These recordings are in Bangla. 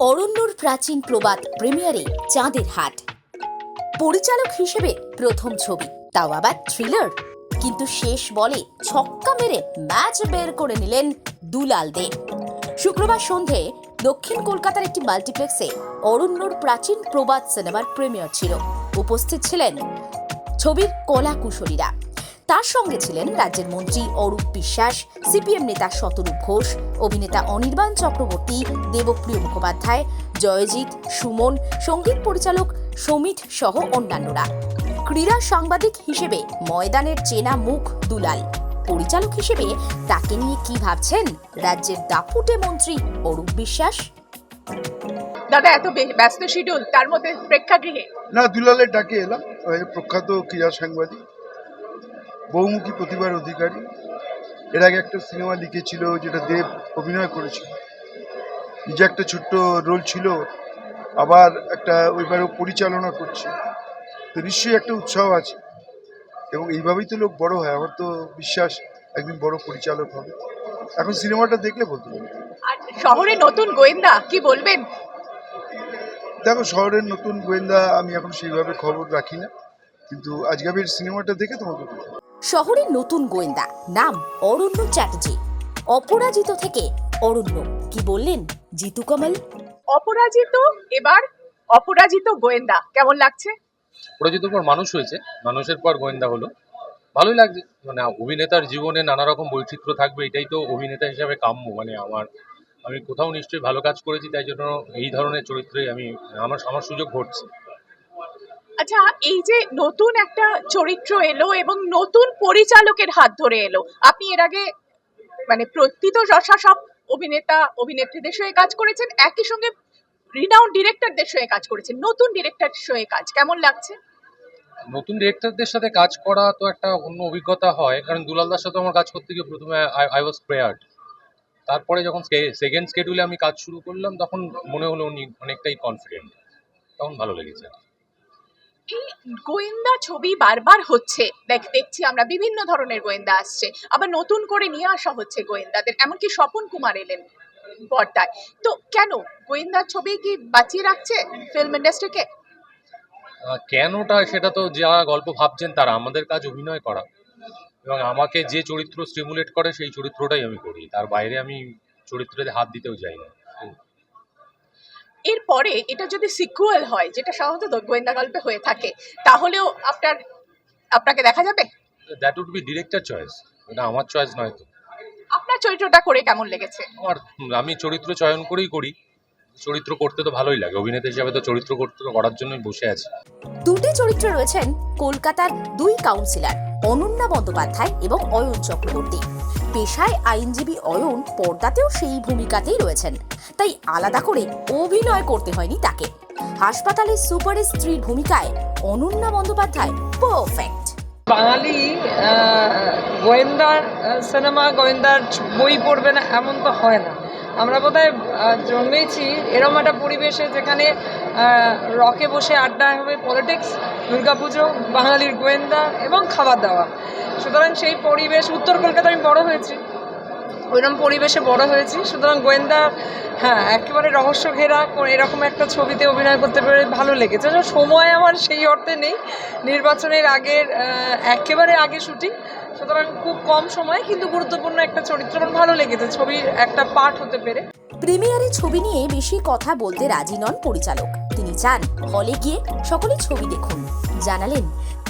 অরণ্যর প্রাচীন প্রবাদ প্রিমিয়ারে চাঁদের হাট। পরিচালক হিসেবে প্রথম ছবি, তাও আবার থ্রিলার কিন্তু শেষ বলে ছক্কা মেরে ম্যাচ বের করে নিলেন দুলাল দে। শুক্রবার সন্ধে দক্ষিণ কলকাতার একটি মাল্টিপ্লেক্সে অরণ্যর প্রাচীন প্রবাদ সিনেমার প্রিমিয়ার ছিল। উপস্থিত ছিলেন ছবির কলা কুশলীরা তার সঙ্গে ছিলেন রাজ্যের মন্ত্রী অরূপ বিশ্বাস সিপিএম নেতা শতরূপ ঘোষ অভিনেতা অনির্বাণ চক্রবর্তী দেবপ্রিয় মুখোপাধ্যায় জয়জিৎ সুমন সংগীত পরিচালক সমিত সহ অন্যান্যরা। ক্রীড়া সাংবাদিক হিসেবে ময়দানের চেনা মুখ দুলাল। পরিচালক হিসেবে তাকে নিয়ে কি ভাবছেন রাজ্যের দাপুটে মন্ত্রী অরূপ বিশ্বাস? দাদা এত ব্যস্ত শিডিউল তার মধ্যে প্রেক্ষাগৃহে। না দুলালের ডাকে এলাম প্রখ্যাত ক্রীড়া সাংবাদিক। বহুমুখী প্রতিভার অধিকারী। এর আগে একটা সিনেমা লিখেছিল যেটা দেব অভিনয় করেছিল। নিজে একটা ছোট্ট রোল ছিল আবার একটা ওইবারও পরিচালনা করছে। তো নিশ্চয়ই একটা উৎসাহ আছে। এবং এইভাবেই তো লোক বড় হয় আমার তো বিশ্বাস একদিন বড় পরিচালক হবে। এখন সিনেমাটা দেখলে বলতে আর শহরে নতুন গোয়েন্দা কি বলবেন? দেখো শহরের নতুন গোয়েন্দা আমি এখন সেইভাবে খবর রাখি না। কিন্তু আজগাবের সিনেমাটা দেখে তোমাকে শহরের নতুন গোয়েন্দা নাম অরণ্য চ্যাটার্জি। অপরাজিত থেকে অরণ্য কি বললেন জিতু কমল? অপরাজিত এবার অপরাজিত গোয়েন্দা কেমন লাগছে? অপরাজিত পর মানুষ হয়েছে মানুষের পর গোয়েন্দা হলো। ভালোই লাগছে মানে অভিনেতার জীবনে নানা রকম বৈচিত্র্য থাকবে এটাই তো অভিনেতা হিসাবে কাম্য মানে আমার আমি কোথাও নিশ্চয়ই ভালো কাজ করেছি তাই জন্য এই ধরনের চরিত্রে আমি আমার আমার সুযোগ ঘটছে। আচ্ছা এই যে নতুন একটা চরিত্র এলো এবং নতুন পরিচালকের হাত ধরে এলো, আপনি এর আগে মানে প্রতীত যশা সব অভিনেতা, অভিনেত্রীদের সঙ্গে কাজ করেছেন, একই সঙ্গে রিনাউন্ড ডিরেক্টরদের সঙ্গে কাজ করেছেন, নতুন ডিরেক্টরের সঙ্গে কাজ, কেমন লাগছে? নতুন ডিরেক্টরদের সাথে কাজ করা তো একটা অন্য অভিজ্ঞতা হয়, কারণ দুলালদার সাথে আমার কাজ করতে গিয়ে প্রথমে আই ওয়াজ প্রেয়ার্ড তারপরে যখন সেকেন্ড স্কেডিউলে আমি কাজ শুরু করলাম, তখন মনে হলো উনি অনেকটাই কনফিডেন্ট তখন ভালো লেগেছে। এই গোয়েন্দা ছবি বারবার হচ্ছে। দেখ, দেখছি আমরা বিভিন্ন ধরনের গোয়েন্দা আসছে। আবার নতুন করে নিয়ে আসা হচ্ছে গোয়েন্দাদের। এমনকি স্বপন কুমার এলেন পর্দায়। তো কেন? গোয়েন্দা ছবি কি বাঁচিয়ে রাখছে ফিল্ম ইন্ডাস্ট্রিকে কেনটা সেটা তো যারা গল্প ভাবছেন তারা। আমাদের কাজ অভিনয় করা। এবং আমাকে যে চরিত্র স্টিমুলেট করে, সেই চরিত্রটাই আমি করি। তার বাইরে আমি চরিত্রে হাত দিতেও যাই না। এরপরে এটা যদি সিকুয়াল হয় যেটা সাধারণত গোয়েন্দা গল্পে হয়ে থাকে তাহলেও আপনার আপনাকে দেখা যাবে? That would be director choice এটা আমার চয়েস নয় তো। আপনার চরিত্রটা করে কেমন লেগেছে? আমার আমি চরিত্র চয়ন করেই করি। চরিত্র করতে তো ভালোই লাগে। অভিনেতা হিসাবে তো চরিত্র করতে তো করার জন্যই বসে আছি। দুটি চরিত্রে রয়েছেন কলকাতার দুই কাউন্সিলর অনন্যা বন্দ্যোপাধ্যায় এবং অয়ন চক্রবর্তী। পেশায় আইনজীবী অয়ন পর্দাতেও সেই ভূমিকাতেই রয়েছেন। তাই আলাদা করে অভিনয় করতে হয়নি তাকে। হাসপাতালে সুপারের স্ত্রীর ভূমিকায় অনন্যা বন্দ্যোপাধ্যায় পারফেক্ট বাঙালি গোয়েন্দার সিনেমা গোয়েন্দার বই পড়বে না, এমন তো হয় না। আমরা বোধহয় জন্মেছি এরম একটা পরিবেশে যেখানে রকে বসে আড্ডা হবে পলিটিক্স, দুর্গাপুজো, বাঙালির গোয়েন্দা এবং খাবার দাওয়া সুতরাং সেই পরিবেশ, উত্তর কলকাতায় আমি বড় হয়েছি। ওইরকম পরিবেশে বড় হয়েছি। সুতরাং গোয়েন্দা হ্যাঁ একেবারে রহস্য ঘেরা এরকম একটা ছবিতে অভিনয় করতে পেরে ভালো লেগেছে। সময় আমার সেই অর্থে নেই। নির্বাচনের আগের একেবারে আগে শুটিং সুতরাং খুব কম সময় কিন্তু গুরুত্বপূর্ণ একটা চরিত্র আমার ভালো লেগেছে ছবির একটা পার্ট হতে পেরে। প্রিমিয়ারে ছবি নিয়ে বেশি কথা বলতে রাজি নন পরিচালক। তিনি চান হলে গিয়ে সকলে ছবি দেখুন। জানালেন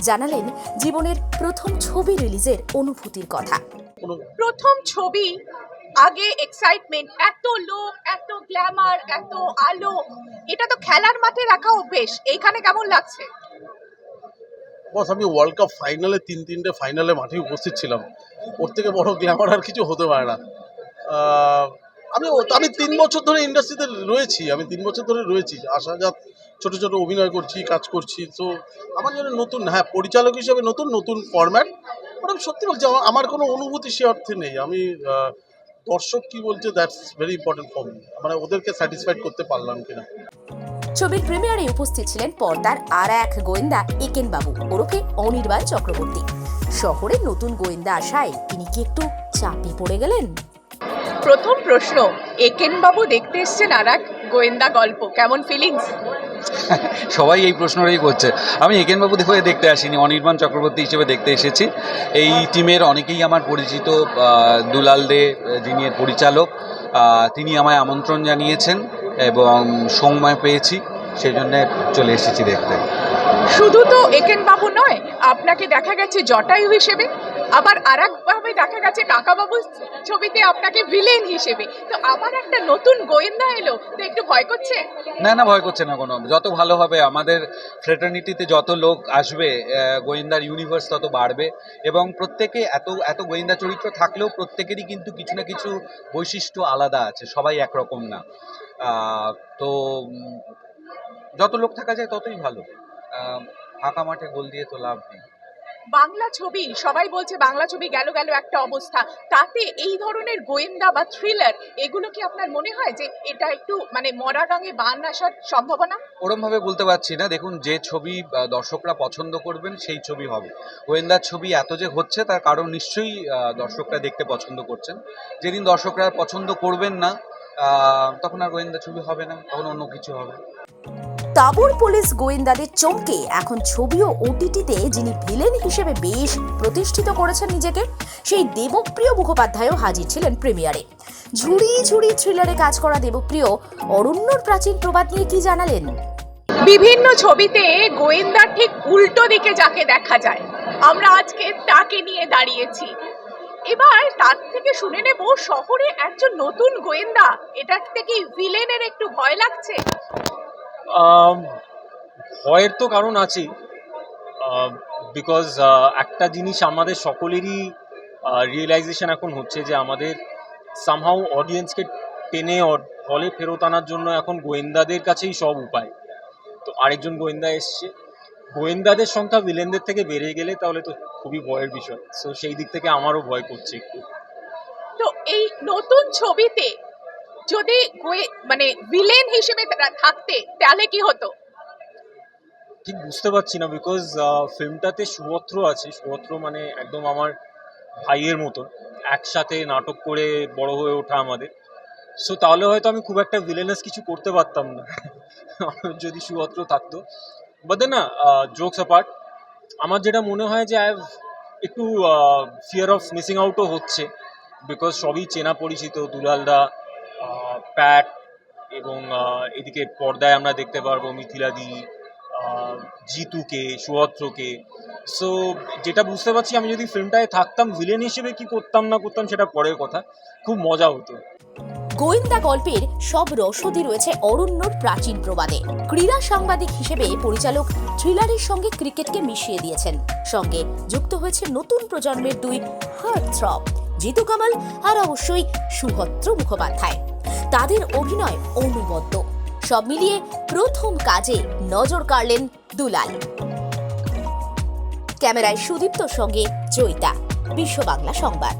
জানালেন জীবনের প্রথম ছবি রিলিজের অনুভূতির কথা। প্রথম ছবি আগে এক্সাইটমেন্ট এত লোক এত গ্ল্যামার এত আলো এটা তো খেলার মাঠে রাখা অভ্যেস। এইখানে কেমন লাগছে? বস, আমি ওয়ার্ল্ড কাপ ফাইনালে তিন তিনটে ফাইনালে মাঠে উপস্থিত ছিলাম। ওর থেকে বড় গ্ল্যামার আর কিছু হতে পারে না। আমি আমি তিন বছর ধরে ইন্ডাস্ট্রিতে রয়েছি, আমি তিন বছর ধরে রয়েছি। আসা যাক ছোট ছোট অভিনয় করছি, কাজ করছি। তো আমার জন্য নতুন হ্যাঁ পরিচালক হিসেবে নতুন নতুন ফরম্যাট ওটা আমি সত্যি বলছি, আমার আমার কোনো অনুভূতি সে অর্থে নেই। আমি দর্শক কি বলছে that's very important for me মানে ওদেরকে স্যাটিসফাইড করতে পারলাম কিনা। ছবির প্রিমিয়ারে উপস্থিত ছিলেন পর্দার আর এক গোয়েন্দা একেন বাবু ওরফে অনির্বাণ চক্রবর্তী। শহরে নতুন গোয়েন্দা আসায় তিনি কি একটু চাপে পড়ে গেলেন? প্রথম প্রশ্ন একেন বাবু দেখতে এসছেন আর এক গোয়েন্দা গল্প কেমন ফিলিংস সবাই এই প্রশ্নটাই করছে। আমি একেনবাবু দেখে দেখতে আসিনি অনির্বাণ চক্রবর্তী হিসেবে দেখতে এসেছি। এই টিমের অনেকেই আমার পরিচিত দুলাল দে যিনি পরিচালক তিনি আমায় আমন্ত্রণ জানিয়েছেন। এবং সময় পেয়েছি সেই চলে এসেছি দেখতে। শুধু তো একেন বাবু নয়, আপনাকে দেখা গেছে জটায়ু হিসেবে। আবার আর ভাবে দেখা গেছে কাকাবাবু ছবিতে আপনাকে ভিলেন হিসেবে। তো আবার একটা নতুন গোয়েন্দা এলো, তো একটু ভয় করছে? না না, ভয় করছে না কোনো। যত ভালো হবে, আমাদের ফ্রেটার্নিটিতে যত লোক আসবে গোয়েন্দার ইউনিভার্স তত বাড়বে। এবং প্রত্যেকে এত এত গোয়েন্দা চরিত্র থাকলেও প্রত্যেকেরই কিন্তু কিছু না কিছু বৈশিষ্ট্য আলাদা আছে, সবাই একরকম না। তো যত লোক থাকা যায় ততই ভালো। ফাঁকা মাঠে গোল দিয়ে তো লাভ নেই। বাংলা ছবি, সবাই বলছে বাংলা ছবি গেল গেল একটা অবস্থা। তাতে এই ধরনের গোয়েন্দা বা থ্রিলার এগুলো কি আপনার মনে হয় যে এটা একটু মানে মরা গাঙে বান আসার সম্ভাবনা? ওরমভাবে বলতে পারছি না। দেখুন, যে ছবি দর্শকরা পছন্দ করবেন, সেই ছবি হবে। গোয়েন্দার ছবি এত যে হচ্ছে, তার কারণ নিশ্চয়ই দর্শকরা দেখতে পছন্দ করছেন। যেদিন দর্শকরা পছন্দ করবেন না তখন আর গোয়েন্দা ছবি হবে না, তখন অন্য কিছু হবে। তাবুর পুলিশ গোয়েন্দাদের চমকে এখন ছবি ও ওটিটিতে যিনি ভিলেন হিসেবে বেশ প্রতিষ্ঠিত করেছেন নিজেকে, সেই দেবপ্রিয় মুখোপাধ্যায়ও হাজির ছিলেন প্রিমিয়ারে। ঝুড়ি ঝুড়ি থ্রিলারে কাজ করা দেবপ্রিয় অরণ্যর প্রাচীন প্রবাদ নিয়ে কি জানালেন? বিভিন্ন ছবিতে গোয়েন্দার ঠিক উল্টো দিকে যাকে দেখা যায়। আমরা আজকে তাকে নিয়ে দাঁড়িয়েছি। এবার তার থেকে শুনে নেব শহরে একজন নতুন গোয়েন্দা। এটা থেকে ভিলেনের একটু ভয় লাগছে? ভয়ের তো কারণ আছেই বিকজ একটা জিনিস আমাদের সকলেরই রিয়েলাইজেশন এখন হচ্ছে যে আমাদের সামহাউ অডিয়েন্সকে টেনে হলে ফেরত আনার জন্য এখন গোয়েন্দাদের কাছেই সব উপায়। তো আরেকজন গোয়েন্দা এসছে। গোয়েন্দাদের সংখ্যা ভিলেনদের থেকে বেড়ে গেলে তাহলে তো খুবই ভয়ের বিষয়। সো সেই দিক থেকে আমারও ভয় করছে একটু। তো এই নতুন ছবিতে যদি মানে ভিলেন হিসেবে থাকতে, তাহলে কি হতো? ঠিক বুঝতে পারছি না বিকজ ফিল্মটাতে সুভদ্র আছে, সুভদ্র মানে একদম আমার ভাইয়ের মতো একসাথে নাটক করে বড় হয়ে ওঠা আমাদের। সো তাহলে হয়তো আমি খুব একটা ভিলেনাস কিছু করতে পারতাম না। যদি সুভদ্র থাকতো। বাট না জোকস অ্যাপার্ট আমার যেটা মনে হয় যে আই একটু ফিয়ার অফ মিসিং আউটও হচ্ছে বিকজ সবই চেনা পরিচিত, দুলালদা প্যাট এবং এদিকে পর্দায় আমরা দেখতে পারব মিথিলাদি জিতুকে সুহদ্রকে সো যেটা বুঝতে পারছি, আমি যদি ফিল্মটায় থাকতাম ভিলেন হিসেবে কি করতাম না করতাম, সেটা পরের কথা। খুব মজা হতো। গোয়েন্দা গল্পের সব রসদই রয়েছে অরণ্যর প্রাচীন প্রবাদে। ক্রীড়া সাংবাদিক হিসেবে পরিচালক থ্রিলারের সঙ্গে ক্রিকেটকে মিশিয়ে দিয়েছেন। সঙ্গে যুক্ত হয়েছে নতুন প্রজন্মের দুই হার্ট থ্রব জিতু কামাল আর অবশ্যই সুভদ্র মুখোপাধ্যায়। তাদের অভিনয় অনুবদ্য সব মিলিয়ে প্রথম কাজে নজর কাড়লেন দুলাল। ক্যামেরায় সুদীপ্তর সঙ্গে জয়িতা বিশ্ব বাংলা সংবাদ।